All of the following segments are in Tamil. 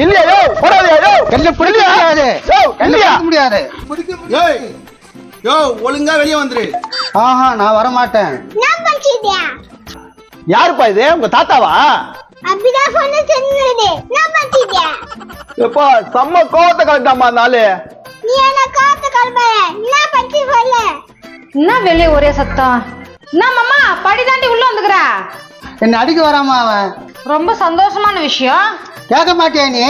இல்லையா யோ என்ன பிடிக்க முடியாது. பிடிக்க முடியாது. ஏய் யோ ஒழுங்கா வெளியே வந்துரு. ஆஹா நான் வர மாட்டேன் யாருப்பா இது? உங்க தாத்தாவா? அப்படிதான் சொன்ன சொன்னது. என்ன பண்ணிட்டியா எப்பா செம்ம கோவத்தை கலட்டாமா ஆளு நீ என்ன காத்து கல்பற என்ன சொல்லு என்ன வெளியே ஒரே சத்தம்? என்ன மாமா படி தாண்டி உள்ள வந்துக்கிறா? என்ன அடிக்க வராமா அவன். ரொம்ப சந்தோஷமான விஷயம். கேட்க மாட்டியா நீ?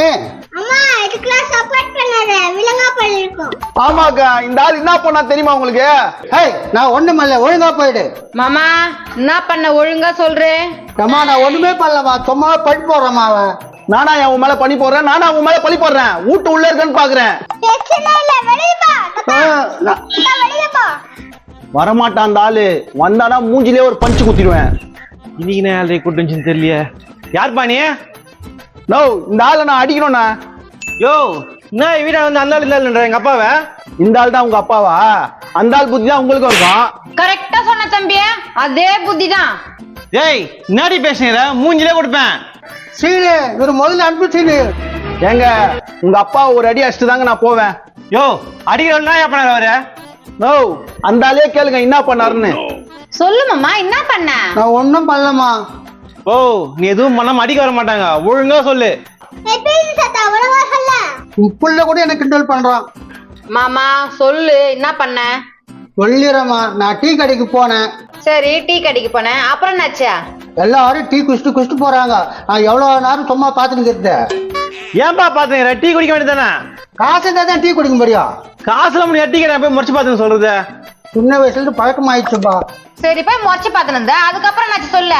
அம்மா இதுக்கெல்லாம் சப்போர்ட் பண்ணாத. விலங்கா பண்ணிருக்கோம் ஆமாக்கா இந்த ஆள் என்ன பண்ணா தெரியுமா உங்களுக்கு? ஹேய் நான் ஒண்ணுமில்ல ஒழுங்கா போயிடு. மாமா என்ன பண்ண ஒழுங்கா சொல்றே? அம்மா நான் ஒண்ணுமே பண்ணலமா சும்மா படி அவன். நானா உன் மேல பழி போடுறேன் நானா உன் மேல பழி போடுறேன். வீட்டு உள்ள இருக்கேன்னு பாக்குறேன். இல்ல வரமாட்டான் அந்த ஆளு. வந்தானா மூஞ்சிலே ஒரு பஞ்சு குத்திடுவேன். இன்னைக்கு நான் கூட்டு வந்துச்சுன்னு தெரியலையே? யார்ப்பா நீ? நோ இந்த ஆளை நான் அடிக்கணும்ண்ணா. யோ என்ன வீடா வந்து அந்த ஆள் இல்லைன்ற எங்க அப்பாவை? இந்த ஆள் தான் உங்க அப்பாவா? அந்த ஆள் புத்தி தான் உங்களுக்கும் இருக்கும். கரெக்டா சொன்ன தம்பி. அதே புத்தி தான். ஏய் என்னடி பேசுனீங்க மூஞ்சிலே கொடுப்பேன். சீனு இவர் முதல்ல அனுப்பி சீனு. ஏங்க உங்க அப்பா ஒரு அடி அடிச்சுட்டு தாங்க நான் போவேன். யோ அடிக்கிறவனா ஏன் பண்ணாரு அவரு? நோ அந்த ஆளே கேளுங்க என்ன பண்ணாருன்னு. சொல்லு மாமா என்ன பண்ண? நான் ஒண்ணும் பண்ணலமா ஓ நீ எதுவும் பண்ணாம அடிக்க வர மாட்டாங்க. ஒழுங்கா சொல்லு. உன் புள்ள கூட என்ன கிண்டல் பண்றான். மாமா சொல்லு என்ன பண்ண? சொல்லிடுறேம்மா நான் டீ கடைக்கு போனேன். சரி டீ கடைக்கு போனேன். அப்புறம் என்னாச்சா? எல்லாரும் டீ குடிச்சிட்டு குடிச்சிட்டு போறாங்க. நான் எவ்வளவு நேரம் சும்மா பாத்துட்டு ஏன்பா பாத்துங்க டீ குடிக்க வேண்டியதானே காசு இருந்தா தான் டீ குடிக்க முடியும். காசுல முடியும் டீ கடை போய் முடிச்சு பாத்துன்னு சொல்றது? சின்ன வயசுல இருந்து பழக்கம் ஆயிடுச்சுப்பா சரி போய் முறைச்சு பார்த்துன்னு அதுக்கப்புறம் என்னாச்சு? சொல்ல.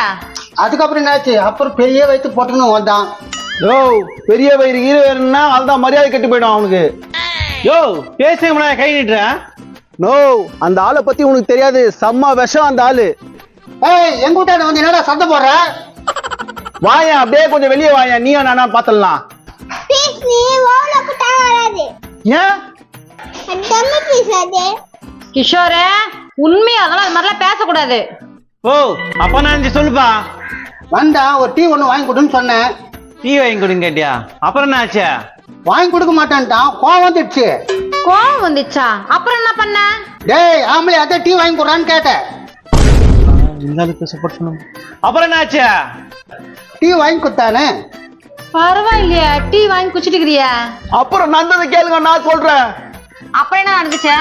அதுக்கப்புறம் என்னாச்சு? அப்புறம் பெரிய வயிற்று போட்டுன்னு வந்தான் யோ பெரிய வயிறு ஈர வேணும்னா அதுதான் மரியாதை கெட்டு போயிடும் அவனுக்கு. யோ பேசுங்க கை நீட்டுறேன் நோ அந்த ஆளை பத்தி உனக்கு தெரியாது. செம்ம விஷம் அந்த ஆளு. ஏய் எங்க வீட்டாண்ட வந்து என்னடா சண்டை போடுற? வாயன் அப்படியே கொஞ்சம் வெளியே நானா ப்ளீஸ் நீ குட்டா வராது. ஏன்? கிஷோரே உண்மையா அதெல்லாம் அது மாதிரிலாம் பேசக்கூடாது. ஓ அப்ப நான் சொல்லுப்பா. வந்தா ஒரு டீ ஒண்ணு வாங்கி கொடுன்னு சொன்னேன். டீ வாங்கி கொடுங்க கேட்டியா? அப்புறம் என்ன ஆச்சு வாங்கி கொடுக்க மாட்டேன்ட்டான். கோவம் வந்துடுச்சு. கோவம் வந்துச்சா? அப்புறம் என்ன பண்ண? டேய் ஆம்பளை அதான் டீ வாங்கி கொடுறான்னு கேட்டேன். இந்த ஆளுக்கு சப்போர்ட் பண்ணும். அப்புறம் என்ன ஆச்சு டீ வாங்கி கொடுத்தானே? பரவாயில்லையா டீ வாங்கி குடிச்சிட்டுக்கிறியா. அப்புறம் நடந்ததை கேளுங்க நான் சொல்றேன். அப்புறம் என்ன நடந்துச்சு?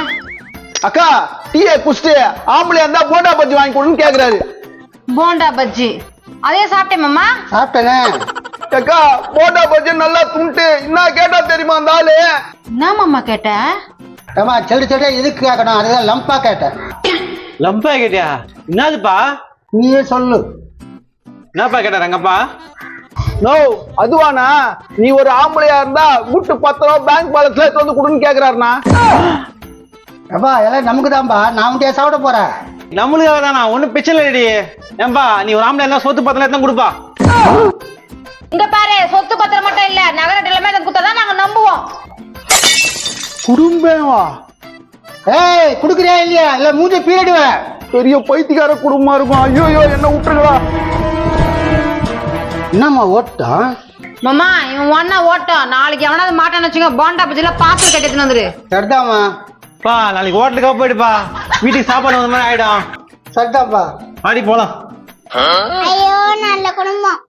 அக்கா டீயை குடிச்சிட்டு ஆம்பளை இருந்தா போண்டா பஜ்ஜி வாங்கி கொடுன்னு கேக்குறாரு. போண்டா பஜ்ஜி. அதே சாப்பிட்டேன் மாமா. சாப்பிட்டேனே? அக்கா போண்டா பஜ்ஜி நல்லா துண்டு. என்ன கேட்டா தெரியுமா அந்த ஆளு? என்ன மாமா கேட்ட? ஏமா செல்லு செல்லு இதுக்கு கேட்கணும் அதுதான் லம்பா கேட்டேன் லம்பா கேட்டியா? என்னதுப்பா? நீயே சொல்லு. என்னப்பா கேட்டார் எங்கப்பா நோ அதுவானா? நீ ஒரு ஆம்பளையா இருந்தா குட்டு பத்து ரூபா பேங்க் பேலன்ஸ்ல எடுத்து வந்து கொடுன்னு கேக்குறாருண்ணா. ஏப்பா எல்லாம் நமக்கு தான்ப்பா நான் மட்டும் சாப்பிட போறேன்? நம்மளுக்காக தானா ஒண்ணும் பிரச்சனை இல்லடி. ஏன்பா நீ ஒரு ஆம்பளை எல்லாம் சொத்து பத்தல தான் கொடுப்பா. இங்க பாரு சொத்து பத்திரம் மட்டும் இல்ல. நகர எல்லாமே அதை குத்ததான் நாங்க நம்புவோம். குடும்பமா ஏய் குடுக்குறியா இல்லையா? இல்ல மூஞ்சி பீரிடுவேன் பெரிய பைத்தியக்கார குடும்பமா இருக்கும். ஐயோ ஐயோ என்ன விட்டுருங்களா என்னம்மா ஓட்டம் மாமா இவன் ஒன்னா ஓட்டம். நாளைக்கு எவனாவது மாட்டான்னு வச்சுங்க போண்டா பஜ்ஜில பார்சல் கட்டி எடுத்துன்னு வந்துரு. சரிதாம்மா. பா நாளைக்கு ஹோட்டலுக்காக போயிடுப்பா. வீட்டுக்கு சாப்பாடு வந்த மாதிரி ஆயிடும். சரிதாப்பா ஆடி போலாம். ஐயோ நல்ல குடும்பம்.